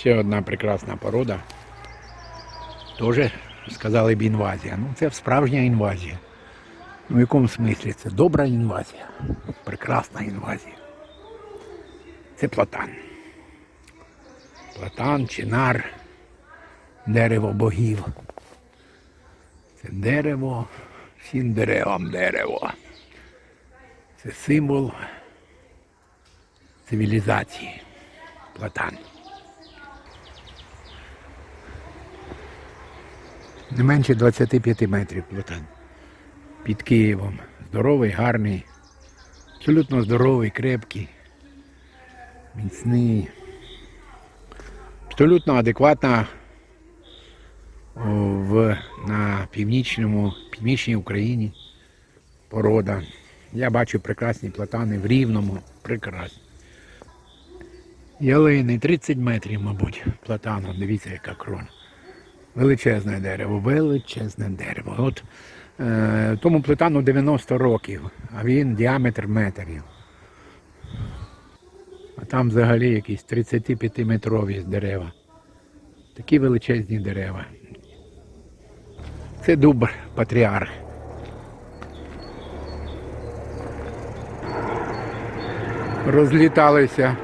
Ще одна прекрасна порода. Теж сказали б інвазія. Ну, це справжня інвазія. Ну, в якому смислі? Це добра інвазія. Прекрасна інвазія. Це платан. Платан, чинар, дерево богів. Це дерево, всім деревам дерево. Це символ цивілізації. Платан. Не менше 25 метрів платан. Під Києвом. Здоровий, гарний, абсолютно здоровий, крепкий, міцний. Абсолютно адекватна в, на північному, північній Україні порода. Я бачу прекрасні платани в рівному, прекрасні. Ялини 30 метрів, мабуть, платану. Дивіться, яка крона. Величезне дерево, величезне дерево. От е, тому платану 90 років, а він діаметр метрів. А там взагалі якісь 35-метрові дерева. Такі величезні дерева. Це дуб патріарх. Розліталися.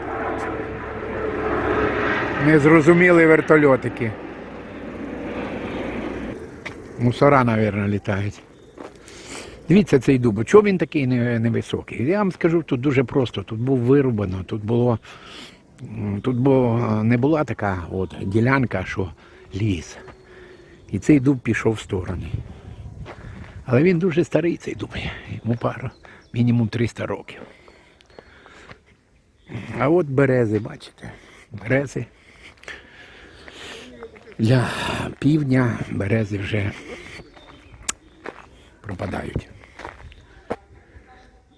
Незрозумілі вертольотики. Мусора, мабуть, літають. Дивіться цей дуб. Чого він такий невисокий? Я вам скажу, тут дуже просто. Тут був вирубано, тут було. Тут було, не була така от ділянка, що ліс. І цей дуб пішов в сторони. Але він дуже старий, цей дуб. Йому пару, мінімум 300 років. А от берези, бачите, берези. Для півдня берези вже пропадають.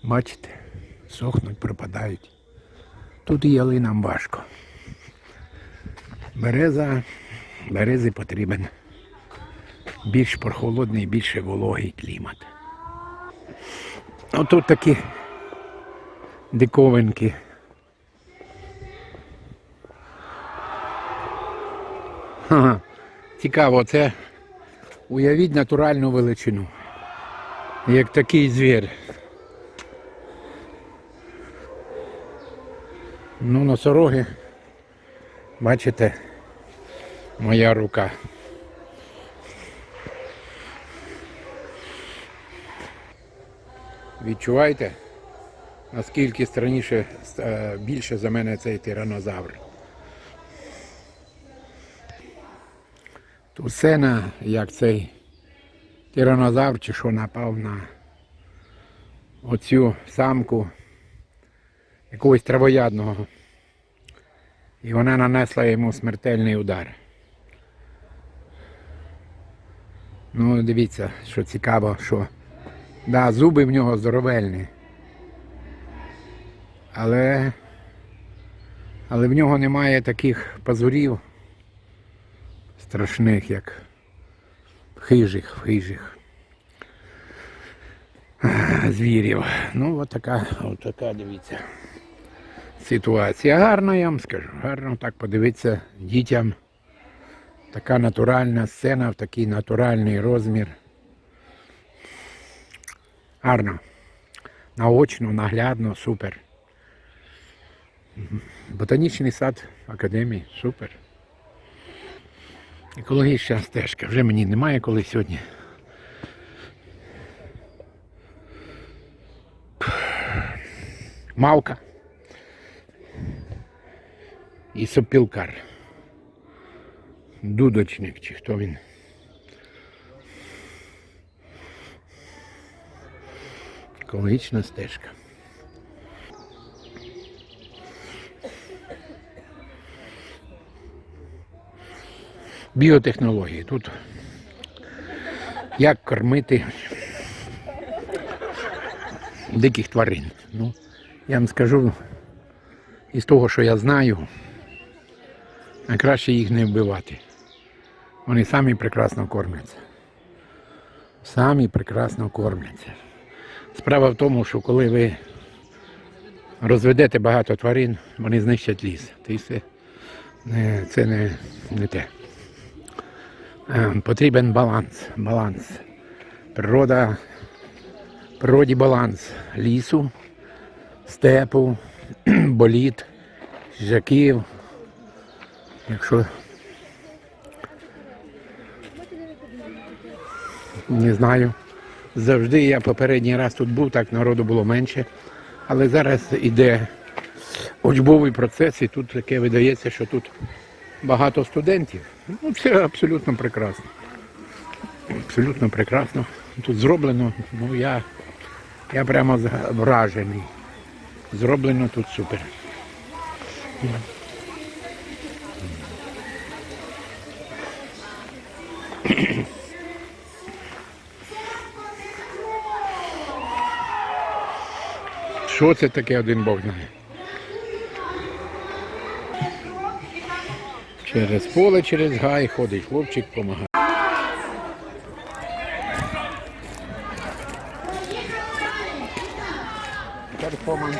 Бачите, сохнуть, пропадають. Тут і ялинам важко. Береза, берези потрібен більш прохолодний, більше вологий клімат. Отут такі диковинки. Ага. Цікаво, це уявіть натуральну величину. Як такий звір. Ну, носороги, бачите, моя рука. Відчуваєте, наскільки страніше е, більше за мене цей тиранозавр. Тут сцена, як цей тиранозавр чи що напав на оцю самку якогось травоядного. І вона нанесла йому смертельний удар. Ну, дивіться, що цікаво, що да, зуби в нього здоровельні. Але, але в нього немає таких пазурів страшних, як хижих, хижих звірів. Ну, от така, дивіться. Ситуація гарна, я вам скажу. Гарно так подивитися дітям. Така натуральна сцена в такий натуральний розмір. Гарно. Наочно, наглядно, супер. Ботанічний сад академії, супер. Екологічна стежка. Вже мені немає коли сьогодні. Мавка. І сопілкар. Дудочник, чи хто він. Екологічна стежка. Біотехнології. Тут як кормити диких тварин. Ну, я вам скажу із того, що я знаю, найкраще їх не вбивати. Вони самі прекрасно кормляться. Самі прекрасно кормляться. Справа в тому, що коли ви розведете багато тварин, вони знищать ліс. Все Не, це не, не те. Е, Потрібен баланс. Баланс. Природа, природі баланс лісу, степу, боліт, жаків. Якщо не знаю. Завжди я попередній раз тут був, так народу було менше. Але зараз іде учбовий процес, і тут таке видається, що тут багато студентів. Ну, це абсолютно прекрасно. Абсолютно прекрасно. Тут зроблено, ну я, я прямо вражений. Зроблено тут супер. Що це таке один Бог знає? Через поле, через гай ходить хлопчик, допомагає. Перформанс.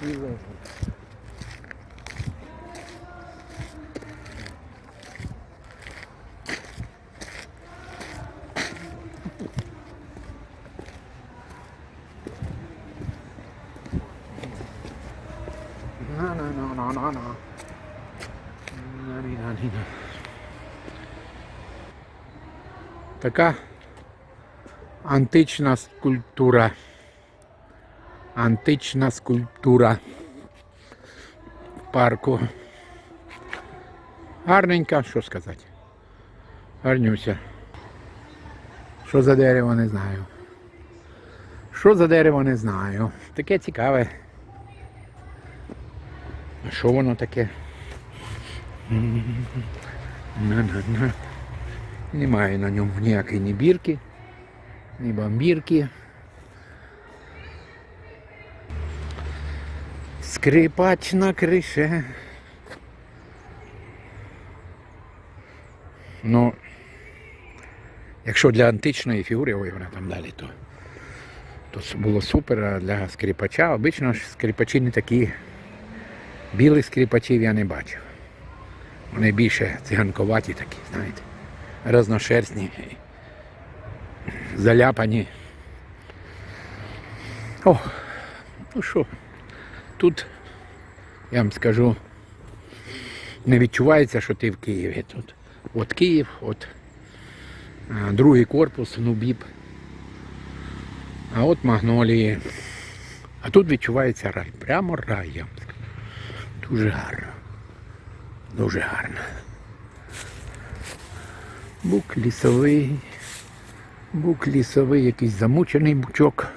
На. Така антична скульптура. Антична скульптура в парку. Гарненька, що сказати. Гарнюся. Що за дерево, не знаю. Що за дерево, не знаю. Таке цікаве. А що воно таке? Немає на ньому ніякої ні бірки, ні бамбірки. Скрипач на крише. Ну, якщо для античної фігури, ой, вона там далі, то, то було супер, а для скрипача обично ж скрипачі не такі. Білих скрипачів я не бачив. Вони більше циганковаті такі, знаєте, разношерстні, заляпані. О, ну що, тут, я вам скажу, не відчувається, що ти в Києві. Тут от Київ, от другий корпус, Нубіб. А от Магнолії. А тут відчувається рай. Прямо рай, я вам скажу. Дуже гарно. Дуже гарно. Бук лісовий. Бук лісовий, якийсь замучений бучок.